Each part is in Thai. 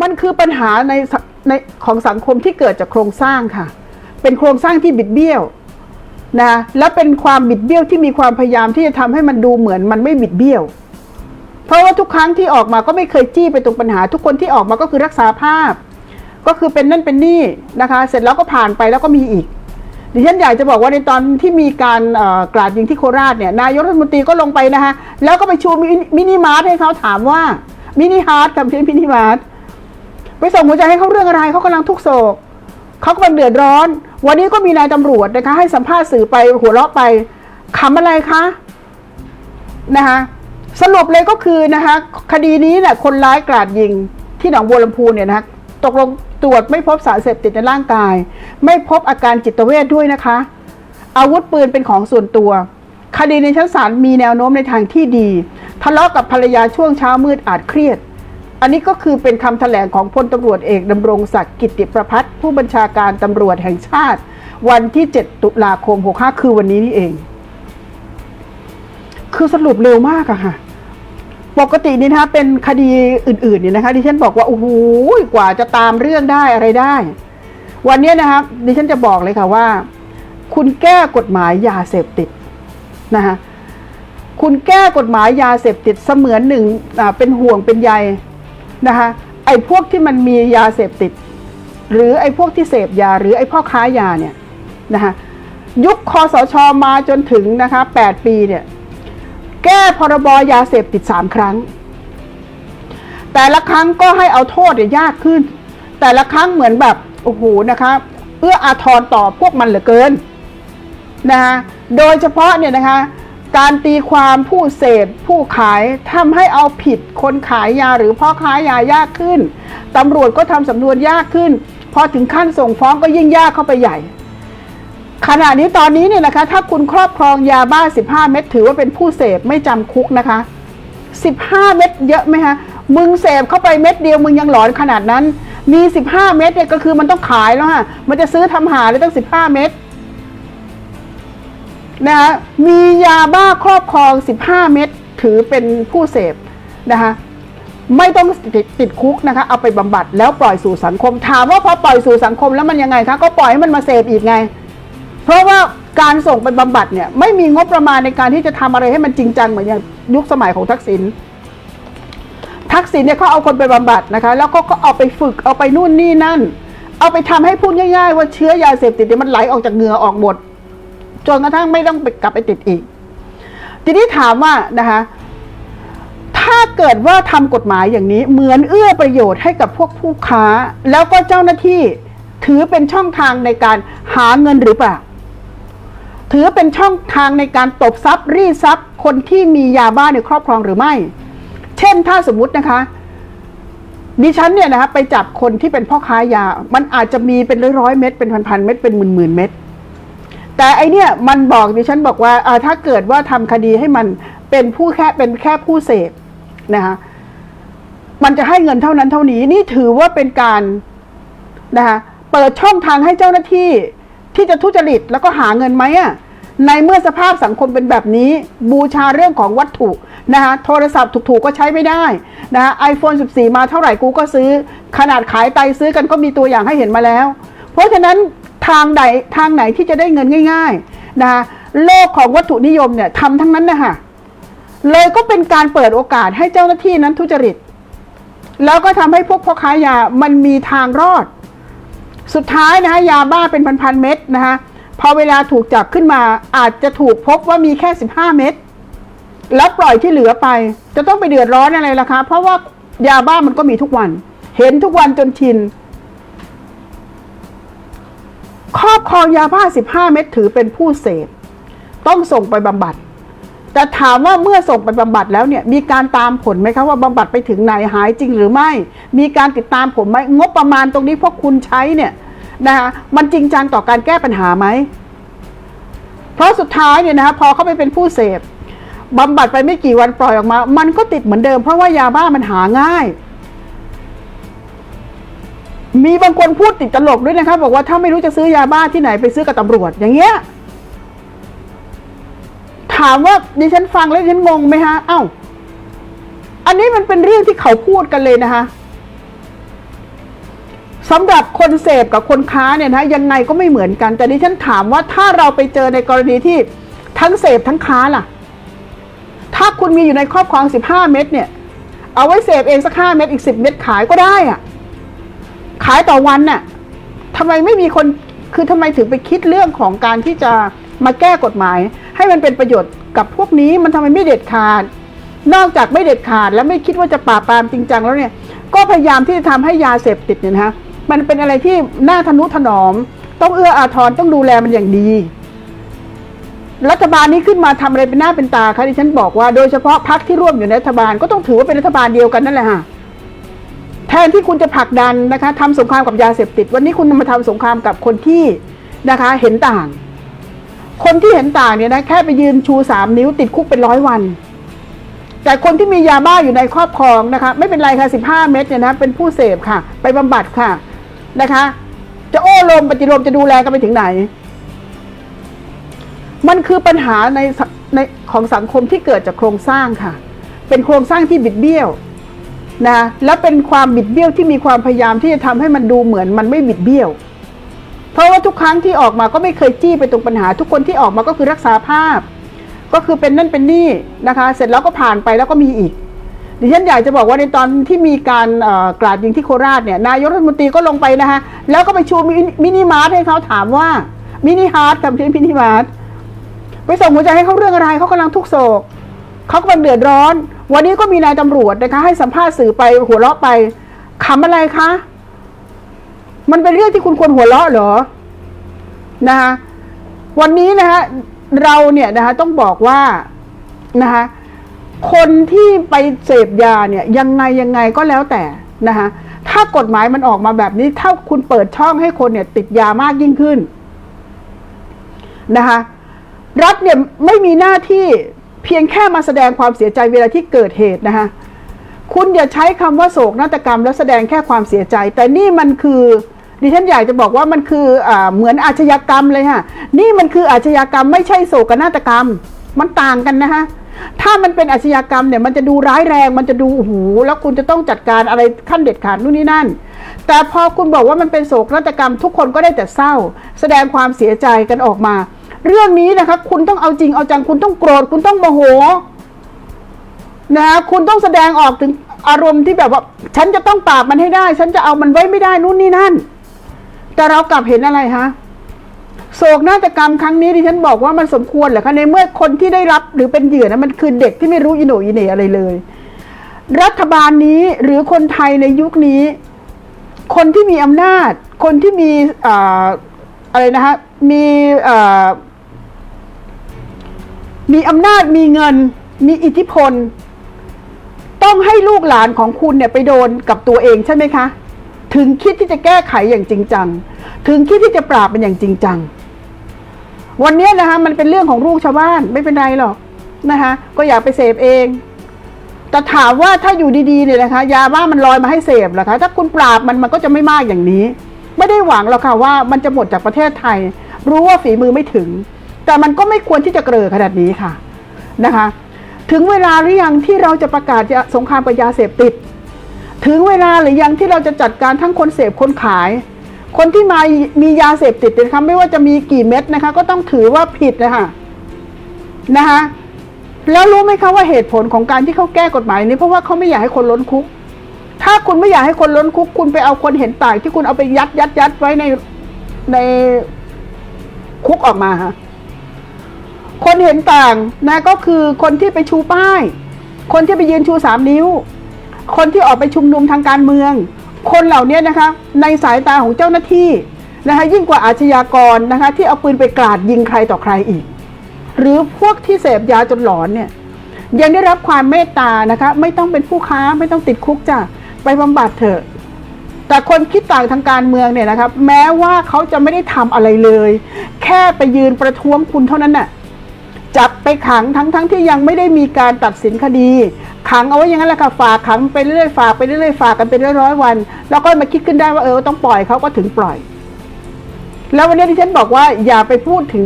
มันคือปัญหาในในของสังคมที่เกิดจากโครงสร้างค่ะ เป็นโครงสร้างที่บิดเบี้ยวนะและเป็นความบิดเบี้ยวที่มีความพยายามที่จะทำให้มันดูเหมือนมันไม่บิดเบี้ยว เพราะว่าทุกครั้งที่ออกมาก็ไม่เคยจี้ไปตรงปัญหา ทุกคนที่ออกมาก็คือรักษาภาพ ก็คือเป็นนั่นเป็นนี่นะคะ เสร็จแล้วก็ผ่านไปแล้วก็มีอีกดิฉันอยากจะบอกว่าในตอนที่มีการกราดยิงที่โคราชเนี่ยนายกรัฐมนตรีก็ลงไปนะคะแล้วก็ไปชูมินิมาร์ทให้เขาถามว่ามินิฮาร์ดกับมินิมาร์ท ไปส่งหัวใจให้เขาเรื่องอะไรเขากำลังทุกโศกเขากำลังเดือดร้อน วันนี้ก็มีนายตำรวจนะคะ ให้สัมภาษณ์สื่อไปหัวเราะไปขำอะไรคะนะคะสรุปเลยก็คือนะคะคดีนี้เนี่ยคนร้ายกราดยิงที่หนองบัวลำพูเนี่ยนะคะตกลงตรวจไม่พบสารเสพติดในร่างกาย ไม่พบอาการจิตเวทด้วยนะคะ อาวุธปืนเป็นของส่วนตัว คดีในชั้นศาลมีแนวโน้มในทางที่ดี ทะเลาะกับภรรยาช่วงเช้ามืดอาจเครียด อันนี้ก็คือเป็นคำแถลงของพลตำรวจเอกดำรงศักดิ์กิติประพัฒน์ผู้บัญชาการตำรวจแห่งชาติ วันที่ 7 ตุลาคม 65 คือวันนี้นี่เอง คือสรุปเร็วมากอะค่ะปกตินี่นะคะเป็นคดีอื่นๆเนี่ยนะคะดิฉันบอกว่าโอ้โหกว่าจะตามเรื่องได้อะไรได้ วันนี้นะครับดิฉันจะบอกเลยค่ะว่า คุณแก้กฎหมายยาเสพติดนะคะคุณแก้กฎหมายยาเสพติดเสมือนหนึ่งเป็นห่วงเป็นใย นะคะไอ้พวกที่มันมียาเสพติด หรือไอ้พวกที่เสพยา หรือไอ้พ่อค้ายาเนี่ยนะคะยุคคอสชมาจนถึงนะคะ8ปีเนี่ยแก้พรบยาเสพติดสามครั้ง แต่ละครั้งก็ให้เอาโทษเนี่ยยากขึ้น แต่ละครั้งเหมือนแบบโอ้โหนะคะเอื้ออาทรต่อพวกมันเหลือเกินนะคะโดยเฉพาะเนี่ยนะคะ การตีความผู้เสพผู้ขายทำให้เอาผิดคนขายยาหรือพ่อค้ายายากขึ้นตำรวจก็ทำสำนวนยากขึ้น พอถึงขั้นส่งฟ้องก็ยิ่งยากเข้าไปใหญ่ ขณะนี้ตอนนี้เนี่ยนะคะ ถ้าคุณครอบครองยาบ้า 15 เม็ดถือว่าเป็นผู้เสพไม่จำคุกนะคะ 15 เม็ดเยอะไหมคะมึงเสพเข้าไปเม็ดเดียวมึงยังหลอนขนาดนั้น มี 15 เม็ดเนี่ยก็คือมันต้องขายแล้วฮะมันจะซื้อทำหาเลยตั้ง 15 เม็ด นะคะมียาบ้าครอบครอง 15 เม็ดถือเป็นผู้เสพนะคะไม่ต้องติดติดคุกนะคะเอาไปบำบัดแล้วปล่อยสู่สังคม ถามว่าพอปล่อยสู่สังคมแล้วมันยังไงคะก็ปล่อยให้มันมาเสพอีกไง เพราะว่าการส่งไปบำบัดเนี่ยไม่มีงบประมาณในการที่จะทำอะไรให้มันจริงจังเหมือนอย่างยุคสมัยของทักษิณทักษิณเนี่ยเขาเอาคนไปบำบัดนะคะ แล้วก็ก็เอาไปฝึกเอาไปนู่นนี่นั่น เอาไปทำให้พูดง่าย ๆ ว่าเชื้อยาเสพติดเนี่ยมันไหลออกจากเหงื่อออกหมด จนกระทั่งไม่ต้องไปกลับไปติดอีก ทีนี้ถามว่านะคะ ถ้าเกิดว่าทำกฎหมายอย่างนี้เหมือนเอื้อประโยชน์ให้กับพวกผู้ค้า แล้วก็เจ้าหน้าที่ถือเป็นช่องทางในการหาเงินหรือเปล่า ถือเป็นช่องทางในการตบทรัพย์ รีดทรัพย์ คนที่มียาบ้าในครอบครองหรือไม่ เช่นถ้าสมมุตินะคะดิฉันเนี่ยนะคะไปจับคนที่เป็นพ่อค้ายา มันอาจจะมีเป็นร้อยๆเม็ดเป็นพันๆเม็ดเป็นหมื่นๆเม็ด แต่ไอเนี่ยมันบอกดิฉันบอกว่าอ่าถ้าเกิดว่าทำคดีให้มันเป็นผู้แค่เป็นแค่ผู้เสพนะคะมันจะให้เงินเท่านั้นเท่านี้นี่ถือว่าเป็นการนะคะเปิดช่องทางให้เจ้าหน้าที่ที่จะทุจริตแล้วก็หาเงินไหมอะในเมื่อสภาพสังคมเป็นแบบนี้ บูชาเรื่องของวัตถุนะคะโทรศัพท์ถูกๆก็ใช้ไม่ได้นะคะไอโฟน14 มาเท่าไหร่กูก็ซื้อ ขนาดขายไตซื้อกันก็มีตัวอย่างให้เห็นมาแล้ว เพราะฉะนั้น ทางใดทางไหนที่จะได้เงินง่ายๆนะคะโลกของวัตถุนิยมเนี่ยทำทั้งนั้นนะคะเลยก็เป็นการเปิดโอกาสให้เจ้าหน้าที่นั้นทุจริต แล้วก็ทำให้พวกพ่อค้ายามันมีทางรอด สุดท้ายนะคะยาบ้าเป็นพันๆเม็ดนะคะพอเวลาถูกจับขึ้นมาอาจจะถูกพบว่ามีแค่ 15 เม็ดแล้วปล่อยที่เหลือไป จะต้องไปเดือดร้อนอะไรล่ะคะ เพราะว่ายาบ้ามันก็มีทุกวัน เห็นทุกวันจนชิน ครอบครองยาบ้า 15 เม็ดถือเป็นผู้เสพ ต้องส่งไปบำบัด แต่ถามว่าเมื่อส่งไปบำบัดแล้วเนี่ยมีการตามผลไหมคะว่าบำบัดไปถึงไหนหายจริงหรือไม่ มีการติดตามผลไหมงบประมาณตรงนี้พวกคุณใช้เนี่ยนะคะมันจริงจังต่อการแก้ปัญหาไหม เพราะสุดท้ายเนี่ยนะคะพอเขาไปเป็นผู้เสพบำบัดไปไม่กี่วันปล่อยออกมา มันก็ติดเหมือนเดิมเพราะว่ายาบ้ามันหาง่าย มีบางคนพูดติดตลกด้วยนะคะบบอกว่าถ้าไม่รู้จะซื้อยาบ้าที่ไหนไปซื้อกับตำรวจอย่างเงี้ยถามว่าดิฉันฟังแล้วดิฉันงงไหมฮะ เอ้า อันนี้มันเป็นเรื่องที่เขาพูดกันเลยนะคะสำหรับคนเสพกับคนค้าเนี่ยนะยังไงก็ไม่เหมือนกัน แต่ดิฉันถามว่าถ้าเราไปเจอในกรณีที่ทั้งเสพทั้งค้าล่ะ ถ้าคุณมีอยู่ในครอบครอง 15 เม็ดเนี่ย เอาไว้เสพเองสักห้าเม็ดอีก 10 เม็ดขายก็ได้อะ ขายต่อวันน่ะทำไมไม่มีคนคือทำไมถึงไปคิดเรื่องของการที่จะมาแก้กฎหมาย ให้มันเป็นประโยชน์กับพวกนี้มันทำไมไม่เด็ดขาด นอกจากไม่เด็ดขาดและไม่คิดว่าจะปราบปรามจริงจังแล้วเนี่ย ก็พยายามที่จะทำให้ยาเสพติดเนี่ยนะมันเป็นอะไรที่น่าทนุถนอม ต้องเอื้ออาทรต้องดูแลมันอย่างดี รัฐบาลนี้ขึ้นมาทำอะไรเป็นหน้าเป็นตาคะที่ฉันบอกว่าโดยเฉพาะพรรคที่ร่วมอยู่ในรัฐบาลก็ต้องถือว่าเป็นรัฐบาลเดียวกันนั่นแหละฮะ แทนที่คุณจะผลักดันนะคะทำสงครามกับยาเสพติด วันนี้คุณมาทำสงครามกับคนที่นะคะเห็นต่าง คนที่เห็นต่างเนี่ยนะแค่ไปยืนชูสามนิ้วติดคุกเป็นร้อยวัน แต่คนที่มียาบ้าอยู่ในครอบครองนะคะ ไม่เป็นไรค่ะสิบห้าเม็ดเนี่ยนะเป็นผู้เสพค่ะ ไปบำบัดค่ะนะคะ จะโอ้ลมปฏิโลมจะดูแลกันไปถึงไหน มันคือปัญหาในในของสังคมที่เกิดจากโครงสร้างค่ะ เป็นโครงสร้างที่บิดเบี้ยว นะและเป็นความบิดเบี้ยวที่มีความพยายามที่จะทำให้มันดูเหมือนมันไม่บิดเบี้ยว เพราะว่าทุกครั้งที่ออกมาก็ไม่เคยจี้ไปตรงปัญหา ทุกคนที่ออกมาก็คือรักษาภาพ ก็คือเป็นนั่นเป็นนี่นะคะ เสร็จแล้วก็ผ่านไปแล้วก็มีอีกดิฉันอยากจะบอกว่าในตอนที่มีการกราดยิงที่โคราชเนี่ยนายกรัฐมนตรีก็ลงไปนะคะแล้วก็ไปชูมินิมาร์ทให้เขาถามว่ามินิฮาร์ดกับมินิมาร์ทไปส่งหัวใจให้เขาเรื่องอะไรเขากำลังทุกโศกเขากำลังเดือดร้อน วันนี้ก็มีนายตำรวจนะคะ ให้สัมภาษณ์สื่อไปหัวเราะไปขำอะไรคะ มันเป็นเรื่องที่คุณควรหัวเราะเหรอนะคะวันนี้นะคะเราเนี่ยนะคะต้องบอกว่านะคะคนที่ไปเสพยาเนี่ยยังไงยังไงก็แล้วแต่นะคะถ้ากฎหมายมันออกมาแบบนี้ ถ้าคุณเปิดช่องให้คนเนี่ย ติดยามากยิ่งขึ้นนะคะรัฐเนี่ยไม่มีหน้าที่ เพียงแค่มาแสดงความเสียใจเวลาที่เกิดเหตุนะคะคุณอย่าใช้คำว่าโศกนาฏกรรม แล้วแสดงแค่ความเสียใจ แต่นี่มันคือดิฉันอยากจะบอกว่ามันคืออเหมือนอาชญากรรมเลยค่ะนี่มันคืออาชญากรรมไม่ใช่โศกนาฏกรรม มันต่างกันนะคะถ้ามันเป็นอาชญากรรมเนี่ยมันจะดูร้ายแรง มันจะดูโอ้โหแล้วคุณจะต้องจัดการอะไรขั้นเด็ดขาดนู่นนี่นั่น แต่พอคุณบอกว่ามันเป็นโศกนาฏกรรม ทุกคนก็ได้แต่เศร้า แสดงความเสียใจกันออกมา เรื่องนี้นะคะคุณต้องเอาจริงเอาจังคุณต้องโกรธ คุณต้องโมโหนะคุณต้องแสดงออกถึงอารมณ์ที่แบบว่า ฉันจะต้องปราบมันให้ได้ ฉันจะเอามันไว้ไม่ได้นู่นนี่นั่น แต่เรากลับเห็นอะไรคะโศกนาฏกรรมครั้งนี้ที่ฉันบอกว่ามันสมควรเหรอคะในเมื่อคนที่ได้รับหรือเป็นเหยื่อนะมันคือเด็กที่ไม่รู้อิโนอิเหนอะไรเลย รัฐบาลนี้หรือคนไทยในยุคนี้ คนที่มีอำนาจ คนที่มีออะไรนะฮะมีอ มีอำนาจมีเงิน มีอิทธิพล ต้องให้ลูกหลานของคุณเนี่ยไปโดนกับตัวเองใช่ไหมคะ ถึงคิดที่จะแก้ไขอย่างจริงจัง ถึงคิดที่จะปราบมันอย่างจริงจัง วันนี้นะคะมันเป็นเรื่องของลูกชาวบ้านไม่เป็นไรหรอกนะคะ ก็อย่าไปเสพเองแต่ถามว่าถ้าอยู่ดีๆเนี่ยนะคะ ยาบ้ามันลอยมาให้เสพเหรอคะถ้าคุณปราบมันมันก็จะไม่มากอย่างนี้ ไม่ได้หวังหรอกค่ะว่ามันจะหมดจากประเทศไทย รู้ว่าฝีมือไม่ถึง แต่มันก็ไม่ควรที่จะเกลือขนาดนี้ค่ะนะคะ ถึงเวลาหรือยังที่เราจะประกาศสงครามกับยาเสพติด ถึงเวลาหรือยังที่เราจะจัดการทั้งคนเสพคนขาย คนที่มามียาเสพติดนะคะไม่ว่าจะมีกี่เม็ดนะคะ ก็ต้องถือว่าผิดนะคะนะคะแล้วรู้ไหมคะว่าเหตุผลของการที่เขาแก้กฎหมายนี้เพราะว่าเขาไม่อยากให้คนล้นคุก ถ้าคุณไม่อยากให้คนล้นคุก คุณไปเอาคนเห็นต่างที่คุณเอาไปยัดยัดยัดไว้ในในคุกออกมาค่ะ คนเห็นต่างนะก็คือคนที่ไปชูป้าย คนที่ไปยืนชูสามนิ้ว คนที่ออกไปชุมนุมทางการเมือง คนเหล่านี้นะคะในสายตาของเจ้าหน้าที่นะคะยิ่งกว่าอาชญากรนะคะที่เอาปืนไปกราดยิงใครต่อใครอีก หรือพวกที่เสพยาจนหลอนเนี่ยยังได้รับความเมตตานะคะไม่ต้องเป็นผู้ค้าไม่ต้องติดคุกจ้ะไปบำบัดเถอะ แต่คนคิดต่างทางการเมืองเนี่ยนะครับแม้ว่าเขาจะไม่ได้ทำอะไรเลย แค่ไปยืนประท้วงคุณเท่านั้นน่ะ จับไปขังทั้งทั้งที่ยังไม่ได้มีการตัดสินคดี ขังเอาไว้อย่างนั้นแหละค่ะฝากขังไปเรื่อยๆฝากไปเรื่อยๆฝากกันเป็นร้อยๆวัน แล้วก็มาคิดขึ้นได้ว่าเออต้องปล่อยเขาก็ถึงปล่อย แล้ววันนี้ที่ฉันบอกว่า อย่าไปพูดถึง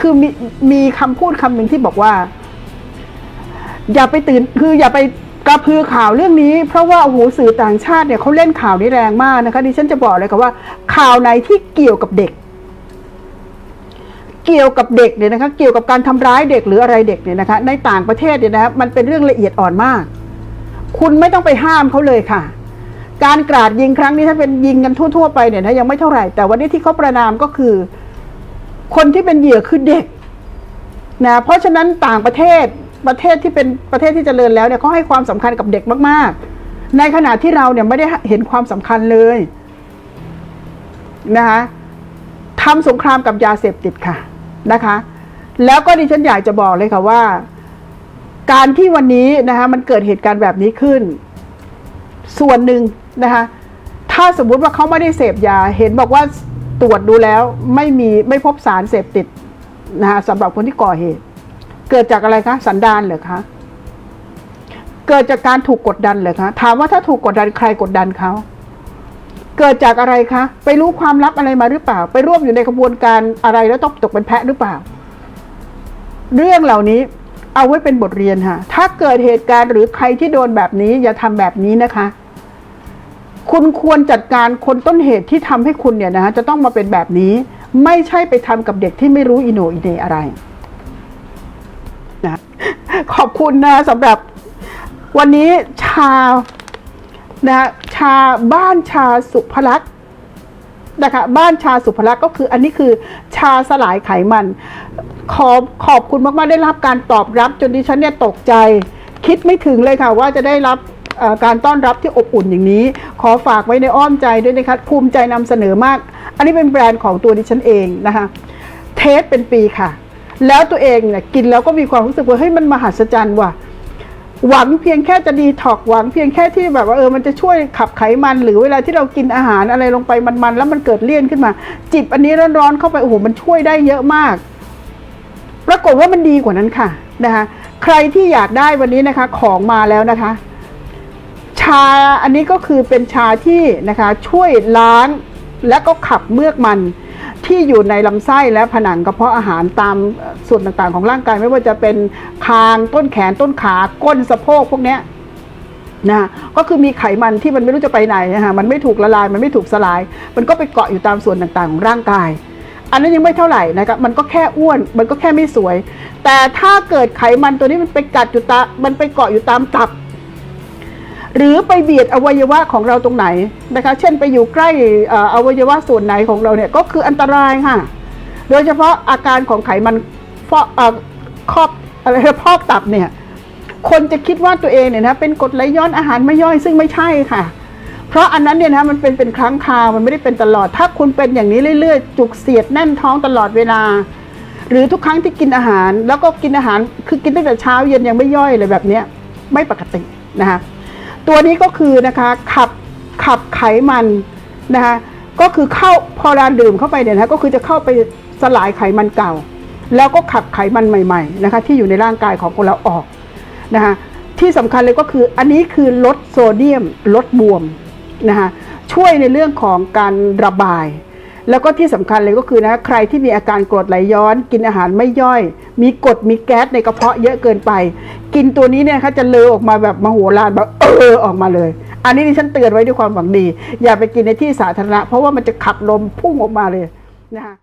คือมีมีคำพูดคำหนึ่งที่บอกว่า อย่าไปตื่นคืออย่าไปกระพือข่าวเรื่องนี้ เพราะว่าโอ้โหสื่อต่างชาติเนี่ยเขาเล่นข่าวนี้แรงมากนะคะดิฉันจะบอกเลยค่ะว่า ข่าวไหนที่เกี่ยวกับเด็ก เกี่ยวกับเด็กเนี่ยนะคะเกี่ยวกับการทำร้ายเด็กหรืออะไรเด็กเนี่ยนะคะในต่างประเทศเนี่ยนะคะมันเป็นเรื่องละเอียดอ่อนมาก คุณไม่ต้องไปห้ามเขาเลยค่ะ การกราดยิงครั้งนี้ถ้าเป็นยิงกันทั่ว ๆ ไปเนี่ยนะยังไม่เท่าไหร่ แต่วันนี้ที่เขาประนามก็คือ คนที่เป็นเหยื่อคือเด็กนะเพราะฉะนั้นต่างประเทศประเทศที่เป็นประเทศที่เจริญแล้วเนี่ยเขาให้ความสำคัญกับเด็กมาก ๆ ในขณะที่เราเนี่ยไม่ได้เห็นความสำคัญเลยนะคะทำสงครามกับยาเสพติดค่ะ นะคะ แล้วก็ดิฉันอยากจะบอกเลยค่ะว่า การที่วันนี้นะคะมันเกิดเหตุการณ์แบบนี้ขึ้น ส่วนหนึ่งนะคะถ้าสมมุติว่าเขาไม่ได้เสพยา เห็นบอกว่าตรวจดูแล้วไม่มีไม่พบสารเสพติดนะคะสำหรับคนที่ก่อเหตุ เกิดจากอะไรคะ สันดานเหรอคะเกิดจากการถูกกดดันเหรอคะถามว่าถ้าถูกกดดันใครกดดันเขา เกิดจากอะไรคะ ไปรู้ความลับอะไรมาหรือเปล่า ไปร่วมอยู่ในกระบวนการอะไรแล้วต้องตกเป็นแพะหรือเปล่า เรื่องเหล่านี้เอาไว้เป็นบทเรียนค่ะ ถ้าเกิดเหตุการณ์หรือใครที่โดนแบบนี้อย่าทำแบบนี้นะคะ คุณควรจัดการคนต้นเหตุที่ทำให้คุณเนี่ยนะฮะจะต้องมาเป็นแบบนี้ ไม่ใช่ไปทำกับเด็กที่ไม่รู้อิโนอิเนอะไรนะขอบคุณนะสำหรับวันนี้ชา นะชาบ้านชาสุภลักษณ์นะคะบ้านชาสุภลักษณ์ก็คืออันนี้คือชาสลายไขมัน ขอบขอบคุณมากๆได้รับการตอบรับจนดิฉันเนี่ยตกใจ คิดไม่ถึงเลยค่ะว่าจะได้รับการต้อนรับที่อบอุ่นอย่างนี้ ขอฝากไว้ในอ้อมใจด้วยนะคะภูมิใจนำเสนอมาก อันนี้เป็นแบรนด์ของตัวดิฉันเองนะคะเทสเป็นปีค่ะ แล้วตัวเองเนี่ยกินแล้วก็มีความรู้สึกว่าเฮ้ยมันมหัศจรรย์ว่ะ หวังเพียงแค่จะดีถอกหวังเพียงแค่ที่แบบว่าเออมันจะช่วยขับไขมัน หรือเวลาที่เรากินอาหารอะไรลงไปมันๆแล้วมันเกิดเลี่ยนขึ้นมา จิบอันนี้ร้อนๆเข้าไปโอ้โหมันช่วยได้เยอะมากปรากฏว่ามันดีกว่านั้นค่ะนะคะใครที่อยากได้วันนี้นะคะของมาแล้วนะคะ ชาอันนี้ก็คือเป็นชาที่นะคะช่วยล้างและก็ขับเมือกมัน ที่อยู่ในลำไส้และผนังกระเพาะอาหารตามส่วนต่างๆของร่างกายไม่ว่าจะเป็นคางต้นแขนต้นขาก้นสะโพกพวกเนี้ยนะก็คือมีไขมันที่มันไม่รู้จะไปไหนนะคะมันไม่ถูกละลายมันไม่ถูกสลาย มันก็ไปเกาะอยู่ตามส่วนต่างๆของร่างกาย อันนั้นยังไม่เท่าไหร่นะครับมันก็แค่อ้วน มันก็แค่ไม่สวย แต่ถ้าเกิดไขมันตัวนี้มันไปกัดอยู่ตามันไปเกาะอยู่ตามตับ หรือไปเบียดอวัยวะของเราตรงไหนนะคะ เช่นไปอยู่ใกล้ออวัยวะส่วนไหนของเราเนี่ยก็คืออันตรายค่ะ โดยเฉพาะอาการของไขมันฟอกครอบอะไรนะพอกตับเนี่ย คนจะคิดว่าตัวเองเนี่ยนะเป็นกรดไหลย้อนอาหารไม่ย่อยซึ่งไม่ใช่ค่ะ เพราะอันนั้นเนี่ยนะมันเป็นเป็นครั้งคราวมันไม่ได้เป็นตลอด ถ้าคุณเป็นอย่างนี้เรื่อยๆ จุกเสียดแน่นท้องตลอดเวลา หรือทุกครั้งที่กินอาหาร แล้วก็กินอาหารคือกินตั้งแต่เช้าเย็นยังไม่ย่อยเลยแบบเนี้ยไม่ปกตินะคะ ตัวนี้ก็คือนะคะขับขับไขมันนะคะก็คือเข้าพอเราดื่มเข้าไปเนี่ยนะะก็คือจะเข้าไปสลายไขมันเก่า แล้วก็ขับไขมันใหม่ๆนะคะที่อยู่ในร่างกายของคนเราออกนะคะที่สำคัญเลยก็คืออันนี้คือลดโซเดียมลดบวมนะคะช่วยในเรื่องของการระบาย แล้วก็ที่สำคัญเลยก็คือนะใครที่มีอาการกรดไหลย้อน กินอาหารไม่ย่อย มีกรดมีแก๊สในกระเพาะเยอะเกินไป กินตัวนี้เนี่ยคะจะเลอออกมาแบบมโหฬารแบบเออออกมาเลย อันนี้ดิฉันเตือนไว้ด้วยความหวังดี อย่าไปกินในที่สาธารณะ เพราะว่ามันจะขับลมพุ่งออกมาเลยนะคะ